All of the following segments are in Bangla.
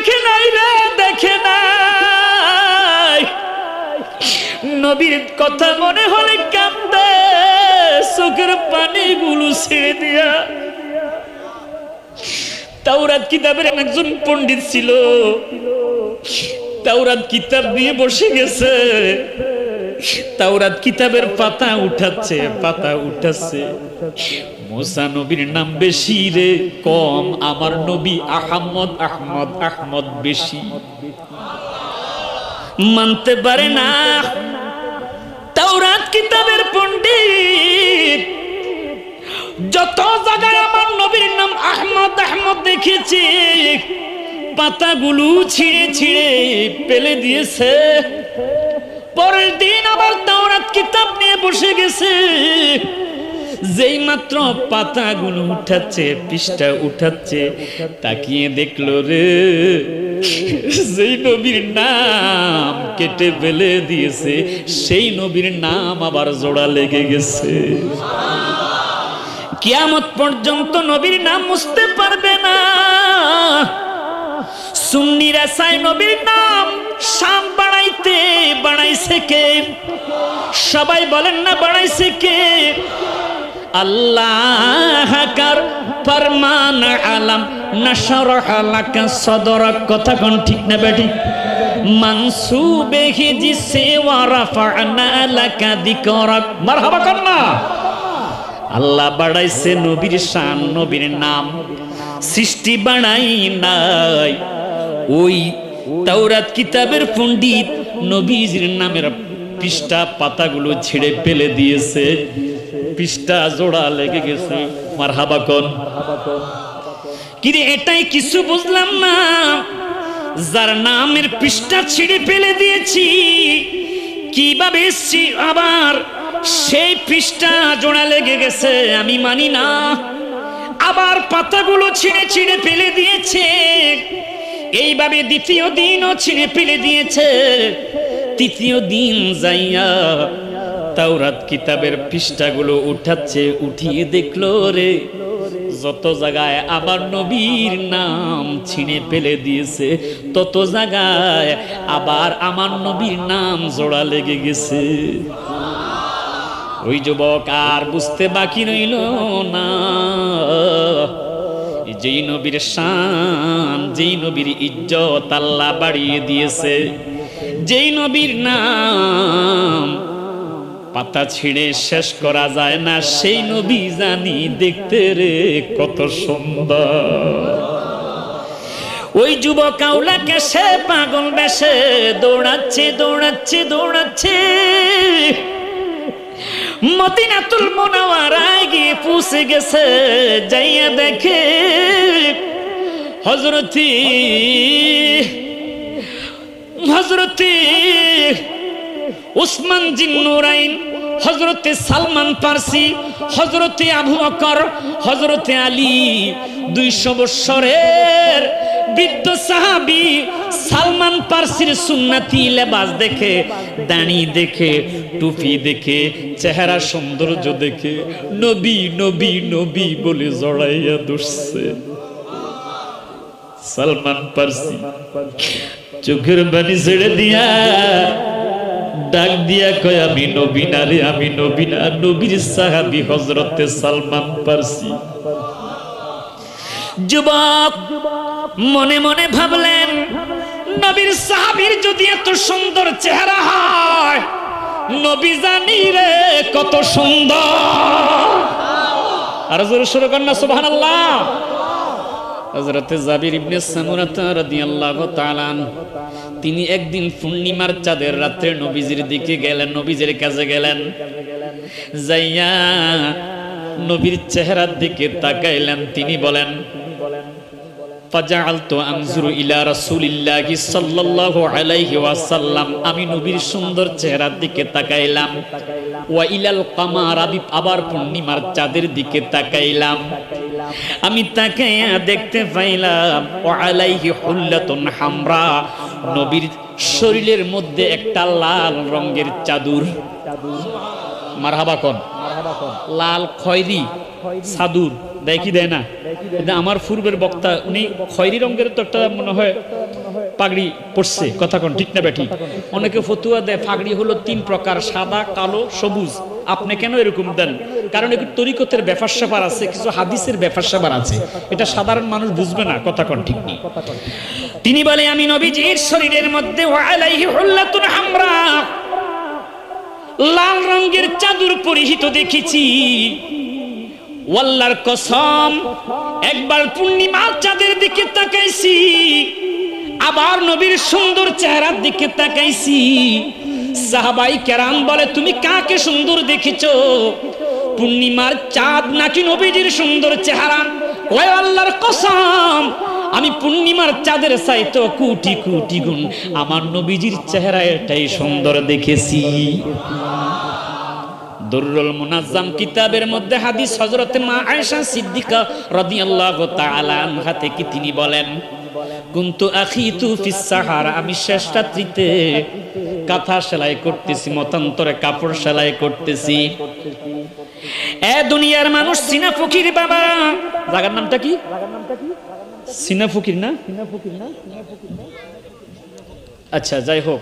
দেখে নাই রে, দেখে নাই। নবীর কথা মনে হলে কান্দে, চোখের পানিগুলো ছেড়ে দিয়া। তাওরাত কিতাবের একজন পণ্ডিত ছিল। তাওরাত কিতাব নিয়ে বসে গেছে। তাওরাত কিতাবের পাতা উঠাচ্ছে পাতা উঠাচ্ছে। মোসা নবীর নাম বেশি রে, কম। আমার নবী আহমদ আহমদ আহমদ বেশি। মানতে পারে না। তাওরাত কিতাবের পণ্ডিত। যত জায়গায় আমার নবীর নাম আহমদ আহমদ দেখেছি, পাতাগুলো ছিঁড়ে ছিঁড়ে পেলে দিয়েছে। পরের দিন আবার তাওরাত কিতাব নিয়ে বসে গেছে। যেই মাত্র পাতাগুলো উঠাচ্ছে, পৃষ্ঠা উঠাচ্ছে, তাকিয়ে দেখল রে, যেই নবীর নাম কেটে ফেলে দিয়েছে, সেই নবীর নাম আবার জোড়া লেগে গেছে। কিয়ামত পর্যন্ত নবীর নাম মুছতে পারবে না। সুন্নিরা চাই নবীর নাম শাম বাড়াইতে বাড়াইছে কে? সবাই বলেন না বাড়াইছে কে? আল্লাহ কার ফরমান আলাম নশরহ লাকা সদরক কথা কোন ঠিক না বেটি? মানসুবে হি জিসে ওয়া রাফা'না লাকা যিকরাক মারহাবা কর আল্লাহ বাড়াইছে নবীর শান, নবীর নাম। সৃষ্টি বাড়াই নাই। ওই তাওরাত কিতাবের পণ্ডিত নবীজির নামের পৃষ্ঠা পাতাগুলো ছেড়ে ফেলে দিয়েছে। পৃষ্ঠা জোড়া লেগে গেছে। মার হাবাকন কিরে, এটাই কিছু বুঝলাম না। যার নামের পৃষ্ঠা ছিঁড়ে ফেলে দিয়েছি, কীভাবে আবার? সেই পৃষ্ঠা জোড়া লেগে গেছে, আমি মানি না। আবার পাতাগুলো ছিঁড়ে ছিঁড়ে ফেলে দিয়েছে। এইভাবে দ্বিতীয় দিনও ছিঁড়ে ফেলে দিয়েছে। তৃতীয় দিন যাইয়া তাওরাত কিতাবের পৃষ্ঠাগুলো উঠাচ্ছে, উঠিয়ে দেখল রে। যত জায়গায় আমার নবীর নাম ছিঁড়ে ফেলে দিয়েছে, তত জায়গায় আবার আমার নবীর নাম জোড়া লেগে গেছে। ওই যুবক আর বুঝতে বাকি রইল না। যেই নবীর শান, যেই নবীর ইজ্জত আল্লাহ বাড়িয়ে দিয়েছে, যেই নবীর নাম পাতা ছিঁড়ে শেষ করা যায় না। সেই নবী জানি দেখতে রে কত সুন্দর। ওই যুবক আউলাকে সে পাগল বেশে দৌড়াচ্ছে দৌড়াচ্ছে দৌড়াচ্ছে। মদিনাতুল মোনাওয়ারায় গিয়ে পৌঁছে গেছে, যাইয়া দেখে হজরতি হজরতি উসমান জিন্নুরাইন হজরতে সালমান পার্সি হজরতে আবু বকর হজরতে আলী, দুইশো বৎসরের বৃদ্ধ সাহাবি সালমান পার্সির সুন্নাতি লেবাস দেখে, দাঁড়ি দেখে, টুপি দেখে, চেহারা সৌন্দর্য দেখে, নবী নবী নবী বলে জড়াইয়া দুসছে সালমান পারসি, চোখের বাণী ছেড়ে দিয়া ডাক দিয়া কয়, আমি নবীনা রে, আমি নবীনা নবীর সাহাবি হজরতে সালমান পারসি। যুবক, মনে মনে ভাবলেন, নবীর সাহাবীর যদি এত সুন্দর চেহারা হয়, নবী জানি রে কত সুন্দর। আর জোরে শুরু কর না সুবহানাল্লাহ। হযরতে জাবির ইবনে সামুরাতা রাদিয়াল্লাহু তাআলা তিনি একদিন পূর্ণিমার চাঁদের রাত্রে নবীজির দিকে গেলেন, নবীজির কাছে গেলেন। যাইয়া নবীর চেহারার দিকে তাকাইলেন, তিনি বলেন আমি নবীর সুন্দর চেহারার দিকে তাকাইলাম, ওয়া ইলাল কামার আবার পূর্ণিমার চাঁদের দিকে তাকাইলাম। আমি তাকাইয়া দেখতে পাইলাম। আলাইহি হামরা। নবীর শরীরের মধ্যে একটা লাল রঙের চাদর। মারহাবা কোন? লাল খয়রি চাদুর। দেয় কি দেয় না? আমার পূর্বের বক্তা, উনি খয়রি রঙের তো একটা মনে হয় পাগড়ি পড়ছে কথা কোন? ঠিক না বেঠি অনেকে ফতুয়া দেয়, পাগড়ি হলো তিন প্রকার, সাদা, কালো, সবুজ। আপনি কেন এরকম দেন? কারণ একটু তরিকতের ব্যাপার স্যাপার আছে, কিছু হাদিসের ব্যাপার স্যাপার আছে। এটা সাধারণ মানুষ বুঝবে না, কথা কোন ঠিক নেই। তিনি বলে, আমি নবীজির শরীরের মধ্যে হামরা, লাল রঙের চাদর পরিহিত দেখেছি। ওয়াল্লার কসম, একবার পূর্ণিমার চাঁদের দিকে তাকাইছি, আবার নবীর সুন্দর চেহারার দিকে তাকাইছি। সাহাবাই কেরাম বলে, তুমি কাকে সুন্দর দেখেছ? পূর্ণিমার চাঁদ নাকি নবীজির সুন্দর চেহারা? ওই আল্লাহর কসম, আমি পূর্ণিমার চাঁদের চাইতো কোটি কোটি গুণ আমার নবীজির চেহারা এটাই সুন্দর দেখেছি। দুরুল মুনাজ্জাম কিতাবের মধ্যে হাদিস হযরতে মা আয়েশা সিদ্দিকা রাদিয়াল্লাহু তাআলা আনহা থেকে তিনি বলেন কুনতু আখিতু তু সাহারা আমি শেষ রাত্রিতে কাঁথা সেলাই করতেছি মতান্তরে কাপড় সেলাই করতেছি। এ দুনিয়ার মানুষ সিনা ফকির বাবা। জাগার নামটা কি? সিনা ফকির না? সিনা ফকির না? সিনা ফকির না? আচ্ছা যাই হোক।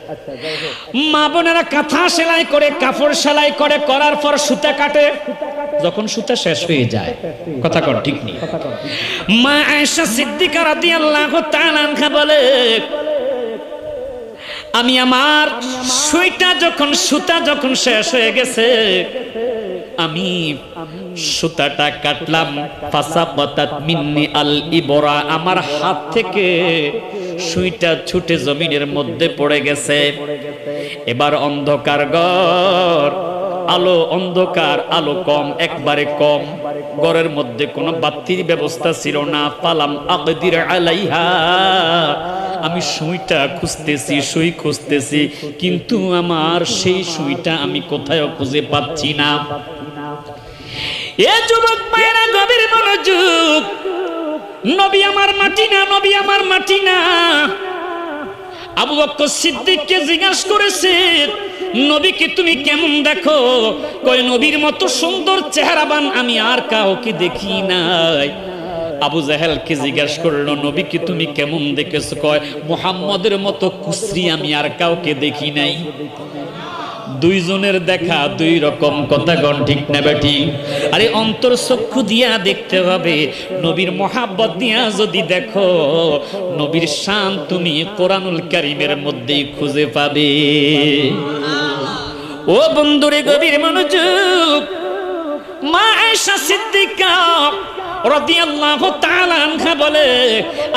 মা বোনেরা কাঁথা সেলাই করে কাপড় সেলাই করে করার পর সুতা কাটে যখন সুতা শেষ হয়ে যায়। কথা কর ঠিক নেই। মা আয়েশা সিদ্দিকা রাদিয়াল্লাহু তাআলা আনহা বলে আমি আমার সুইটা যখন সুতা যখন শেষ হয়ে গেছে আমি সুতাটা কাটলাম। ফাসাবাতাত মিন্নি আল ইবরা আমার হাত থেকে সুইটা ছুটে জমিনের মধ্যে পড়ে গেছে। এবার অন্ধকার ঘর, আলো অন্ধকার, আলো কম, একবারে কম। ঘরের মধ্যে কোনো বাতির ব্যবস্থা ছিল না। পালাম আকদির আলাইহা। আমি সুইটা খুঁজতেছি, সুই খুঁজতেছি, কিন্তু আমার সেই সুইটা আমি কোথায় খুঁজে পাচ্ছি না। এ যুবক মায়েরা মনোযোগ নবী আমার মাটি না, নবী আমার মাটি না। আবু বক্কর সিদ্দিককে জিজ্ঞাসা করেছে, নবীকে তুমি কেমন দেখো? কয়, নবীর মতো সুন্দর চেহারাবান আমি আর কাউকে দেখি নাই। আবু জাহেলকে জিজ্ঞাসা করল, নবীকে তুমি কেমন দেখেছ? কয়, মুহাম্মদের মতো কুসরি আমি আর কাউকে দেখি নাই। দুইজনের দেখা দুই রকম কথা গণ ঠিক না বেটি। আরে অন্তর চক্ষু দিয়া দেখতে হবে, নবীর মহাব্বত দিয়া যদি দেখো, নবীর শান তুমি কোরআনুল কারিমের মধ্যেই খুঁজে পাবে। ও বন্ধুরে গভীর মনোযোগ, মা আয়েশা সিদ্দিকা রাদিয়াল্লাহু তাআলা আনহা বলে,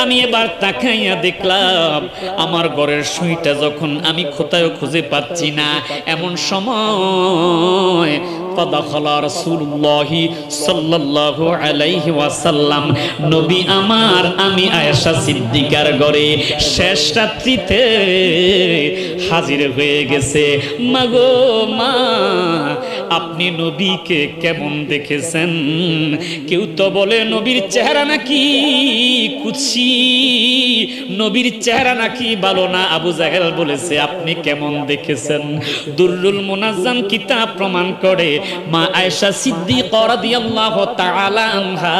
আমি এবার তাকাইয়া দেখলাম, আমার ঘরের সুইটা যখন আমি কোথাও খুঁজে পাচ্ছি না, এমন সময় নবী আমার, আমি আয়েশা সিদ্দিকার শেষ রাত্রিতে হাজির হয়ে গেছে। মাগো মা আপনি নবীকে কেমন দেখেছেন? কেউ তো বলে নবীর চেহারা নাকি কুচি নবীর চেহারা নাকি ভালো না? আবু জাহেল বলেছে, আপনি কেমন দেখেছেন? দুরুল মুনাজ্জাম কিতাব প্রমাণ করে, মা আয়েশা রাদিয়াল্লাহু তাআলা আনহা,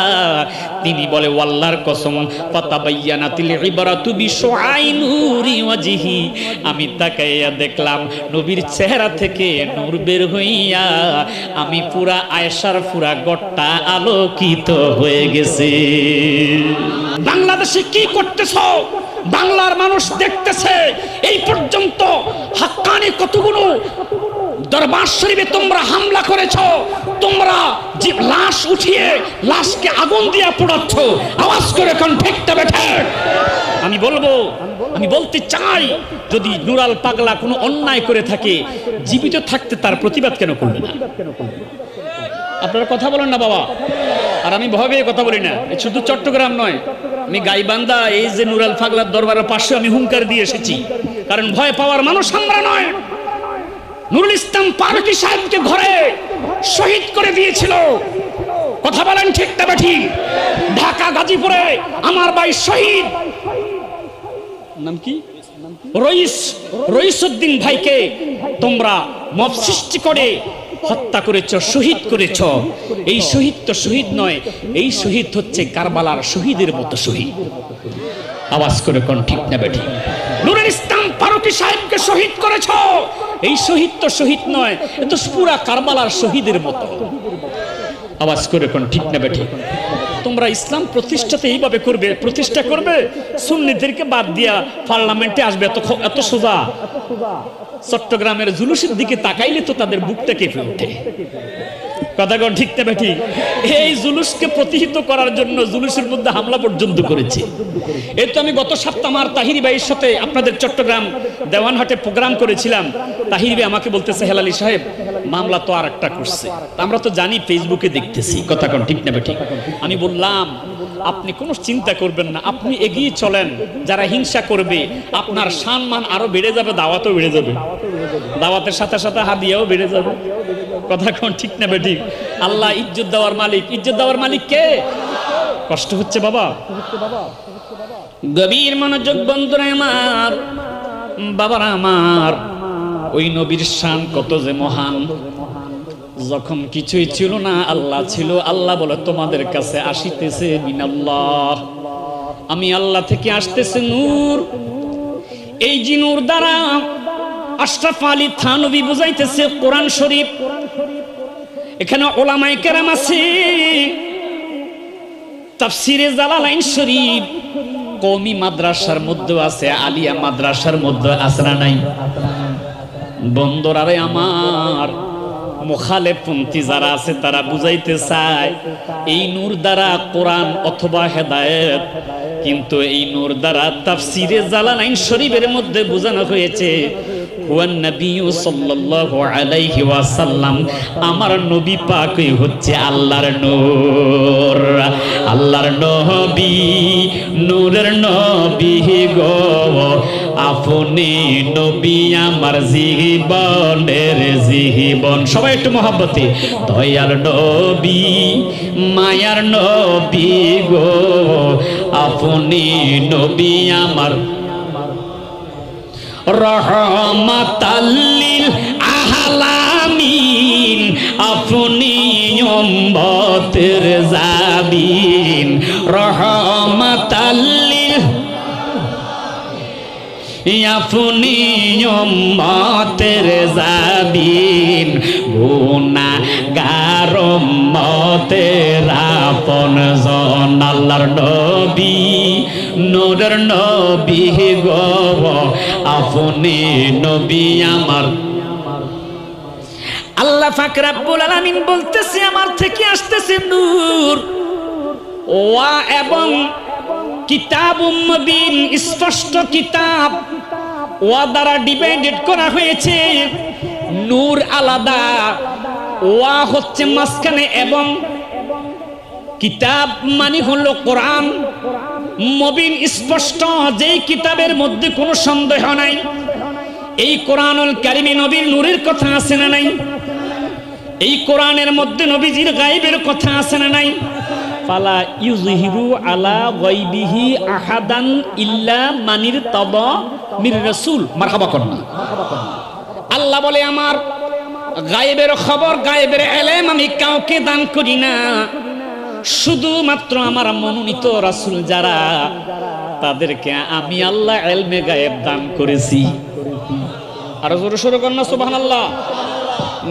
তিনি বলে ওয়াল্লাহর কসম, ফাতাবায়ানাতিল ইবরাতু বিশুআইনুরি ওয়াজহি। আমি তাকাইয়া দেখলাম, নবীর চেহারা থেকে নূর বের হইয়া আমি পুরা আয়েশার পুরা গট্টা আলোকিত হয়ে গেছে। বাংলাদেশে কি করতেছ? বাংলার মানুষ দেখতেছে, এই পর্যন্ত হাক্কানি কতগুলো দরবার শরীফে তোমরা হামলা করেছ, তোমরা যে লাশ উঠিয়ে লাশকে আগুন দিয়া পোড়াচ্ছ, আওয়াজ করে এখন ঠেকতে বেঠে। আমি বলব আমি বলতে চাই, যদি নুরাল পাগলা কোনো অন্যায় করে থাকে, জীবিত থাকতে তার প্রতিবাদ কেন করবে না? আপনারা কথা বলেন না বাবা। আর আমি পেয়ে কথা বলি না। শুধু চট্টগ্রাম নয়, আমি গাইবান্ধা, এই যে নুরাল পাগলার দরবারের পাশে আমি হুঙ্কার দিয়ে এসেছি। কারণ ভয় পাওয়ার মানুষ আমরা নয়। নুরুল ইসলাম পারকি সাহেবকে ঘরে শহীদ করে দিয়েছিল। কথা বলেন ঠিক না বেঠি ঢাকা, গাজীপুরে আমার ভাই শহীদ নাম কি? রইস, রইসুদ্দিন ভাইকে তোমরা মব সৃষ্টি করে হত্যা করেছ, শহীদ করেছ। এই শহীদ তো শহীদ নয়, এই শহীদ হচ্ছে কারবালার শহীদের মতো শহীদ। আওয়াজ করে কোন ঠিক নেবে ঠিক? নুরুল ইসলাম ফারুকি সাহেবকে শহীদ করেছ। এই শহীদ তো শহীদ নয়, এ তো পুরা কারবালার শহীদের মতো। আওয়াজ করে কোন ঠিক নেবে ঠিক? তোমরা ইসলাম প্রতিষ্ঠাতে এইভাবে করবে, প্রতিষ্ঠা করবে? সুন্নিদেরকে বাদ দিয়া পার্লামেন্টে আসবে, এত এত সোজা। চট্টগ্রামের জুলুসের দিকে তাকাইলে তো তাদের বুকটা কেঁপে ওঠে। কথা কন ঠিক না এই জুলুসকে প্রতিহিত করার জন্য জুলুসের মধ্যে হামলা পর্যন্ত করেছে। এই তো আমি গত সপ্তাহ আমার তাহিরি ভাইয়ের সাথে আপনাদের চট্টগ্রাম দেওয়ানহাটে প্রোগ্রাম করেছিলাম। তাহিরি ভাই আমাকে বলতেছে, হেলালি সাহেব মামলা তো আর একটা করছে। আমরা তো জানি ফেসবুকে দেখতেছি। কথা কন, ঠিক না ঠিক? আমি বললাম, আপনি কোনো চিন্তা করবেন না, আপনি এগিয়ে চলেন। যারা হিংসা করবে, আপনার সম্মান আরও বেড়ে যাবে, দাওয়াতও বেড়ে যাবে। দাওয়াতের সাথে সাথে হাদিয়াও বেড়ে যাবে। কথা কোন, ঠিক না ঠিক? আল্লাহ ইজ্জত দেওয়ার মালিক। ইজ্জত দেওয়ার মালিক কে? কষ্ট হচ্ছে বাবা। গভীর মনোযোগ বন্ধুরা আমার, বাবারা আমার। ওই নবীর শান কত যে মহান। যখন কিছুই ছিল না, আল্লাহ ছিল, আল্লাহ বলে, তোমাদের কাছে আসিতেছে মিনাল্লাহ। আমি আল্লাহ থেকে আসতেছে নূর। এই যে নূর দ্বারা আশরাফ আলী থানবী বুঝাইতেছে কোরআন শরীফ। এখানে ওলামাই কেরাম আছে। তাফসিরে জালালাইন শরীফ। কওমি মাদ্রাসার মধ্যে আছে, আলিয়া মাদ্রাসার মধ্যে না নাই? বন্দরারে আমার মুখালেপন্থী যারা আছে তারা বুঝাইতে চায়, এই নূর দ্বারা কোরআন অথবা হেদায়েত। কিন্তু এই নূর দ্বারা তাফসিরে জালালাইন শরীফের মধ্যে বোঝানো হয়েছে আমার নবী পাকই হচ্ছে আল্লাহর নূর। আল্লাহর নবী, নূরের নবী গো। আপনি নবী আমার জীবনের জীবন। সবাই একটু মহাব্বতে। দয়াল নবী, মায়ার নবী গো। আপনি নবী আমার রহমাতাল্লিল আহলামিন। আপনি উম্মতের জাবিন রহমাতাল্লিল আপনি উম্মতের জাবিন গুনা গারম্মতের আপন জন। আল্লাহর নবী, নূরের নবী গো, আপনি নবী আমার। আল্লাহ পাক রাব্বুল আলামিন বলতেছে, আমার থেকে আসতেছে নূর। ওয়া এবং কিতাব মুবিন স্পষ্ট কিতাব। ওয়া দ্বারা ডিভাইডেড করা হয়েছে। নূর আলাদা। ওয়া হচ্ছে মাঝখানে এবং কিতাব মানে হলো কোরআন। মবিন স্পষ্ট যেই কিতাবের মধ্যে কোনো সন্দেহ নাই। এই কোরআনুল কারিমে নবীর নূরের কথা আছে না নাই? এই কোরআনের মধ্যে নবীজির গায়েবের কথা আছে না নাই? ফালা ইউজহিরু আলা গায়বিহি আহাদান ইল্লা মানির তব মির রাসূল। মারহাবা করনা আল্লাহ বলে, আমার গায়েবের খবর, গায়েবের এলেম আমি কাউকে দান করি না। শুধুমাত্র আমার মনোনীত রাসূল যারা, তাদেরকে আমি আল্লাহ এলমে গায়েব দান করেছি। আরও জোরে সোরে কন্যা, সুবহানাল্লাহ।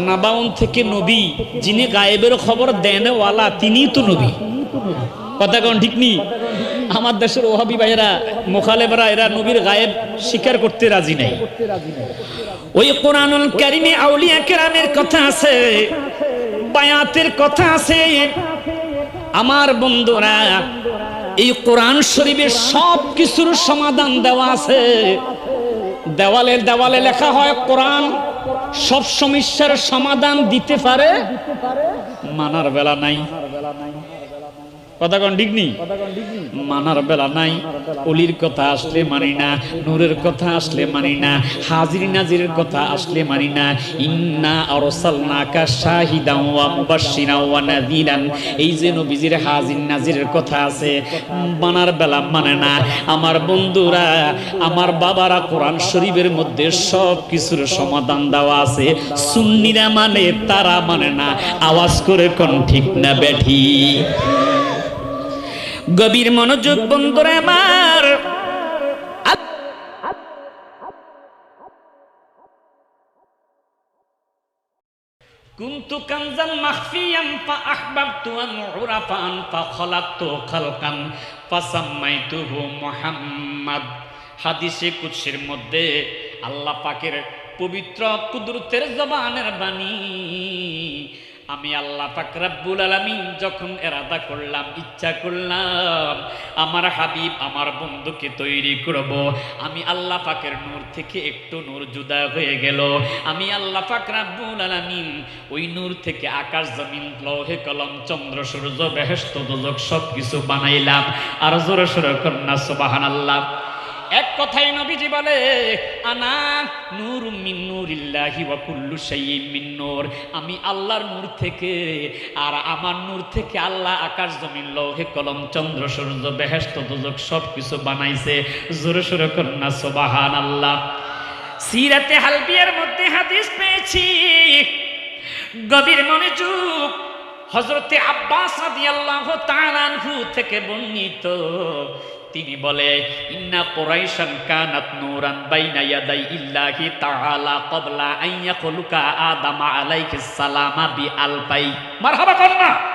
নাবাউন থেকে নবী, যিনি গায়েবের খবর দেন ওয়ালা, তিনিই তো নবী। কথা কোন ঠিক নি? আমার দেশের ওহাবি ভাইয়েরা, মোখালেবরা, এরা নবীর গায়েব স্বীকার করতে রাজি নাই। ওই কোরআনুল কারিমে আউলিয়া কেরামের কথা আছে, বায়াতের কথা আছে। আমার বন্ধুরা, এই কোরআন শরীফের সব কিছুর সমাধান দেওয়া আছে। দেওয়ালে দেওয়ালে লেখা হয় কোরআন সব সমস্যার সমাধান দিতে পারে? মানার বেলা নাই। কথা কন ঠিক নেই? মানার বেলা নাই অলির কথা আসলে মানি না নূরের কথা আসলে মানি না হাজির নাজিরের কথা আসলে মানি না। ইন্না আরসালনাকা ওয়া মুবাশশিরান ওয়া নাযীরান এই যে নবীজির হাজির নাজিরের কথা আছে মানার বেলা মানে না। আমার বন্ধুরা আমার বাবারা কোরআন শরীফের মধ্যে সব কিছুর সমাধান দেওয়া আছে। সুন্নিরা মানে তারা মানে না। আওয়াজ করে কোন ঠিক না বেঠি। গভীর মনোযোগ বন্ধুরা আমার كنت كنزا مخفيا فأحببت أن أعرف أن فخلقت خلقا فسميته محمد হাদিসে কুৎসের মধ্যে আল্লাহ পাকের পবিত্র কুদরতের জবানের বাণী আমি আল্লাহ পাক রাব্বুল আলামিন যখন এরাদা করলাম, ইচ্ছা করলাম, আমার হাবিব আমার বন্ধুকে তৈরি করব, আমি আল্লাহ পাকের নূর থেকে একটু নূর জুদা হয়ে গেল। আমি আল্লাহ পাক আলমিন ওই নূর থেকে আকাশ জমিন, লৌহে কলম, চন্দ্র, সূর্য, বেহেশত দোজক সব কিছু বানাইলাম। আর জোরে সোরে কন্যা সুবহানাল্লাহ। এক কথাই নবীজি বলে, আনা নূর মিন নূরিল্লাহি ওয়া কুল্লু শাইইন মিন নূর। আমি আল্লাহর নূর থেকে আর আমার নূর থেকে আল্লাহ আকাশ জমিন, লৌহে কলম, চন্দ্র, সূর্য, বেহেশত, দোজক সব কিছু বানাইছে। জোরে সোরে কন্যা, সুবহানাল্লাহ। সিরাতে হালবিয়ার মধ্যে হাদিস পেয়েছি। গভীর মনে মনোযোগ হজরতে আব্বাস রাদিয়াল্লাহু তাআলা থেকে বর্ণিত। তিনি বলে, ইন্না কোরাইশান কানাত নূরান বাইনা ইয়াদাই ইল্লাহি তাআলা ক্বাবলা আন ইয়াখলুকা আদাম আলাইহিস সালাম বি আলফাই মারহাবা কন্যা!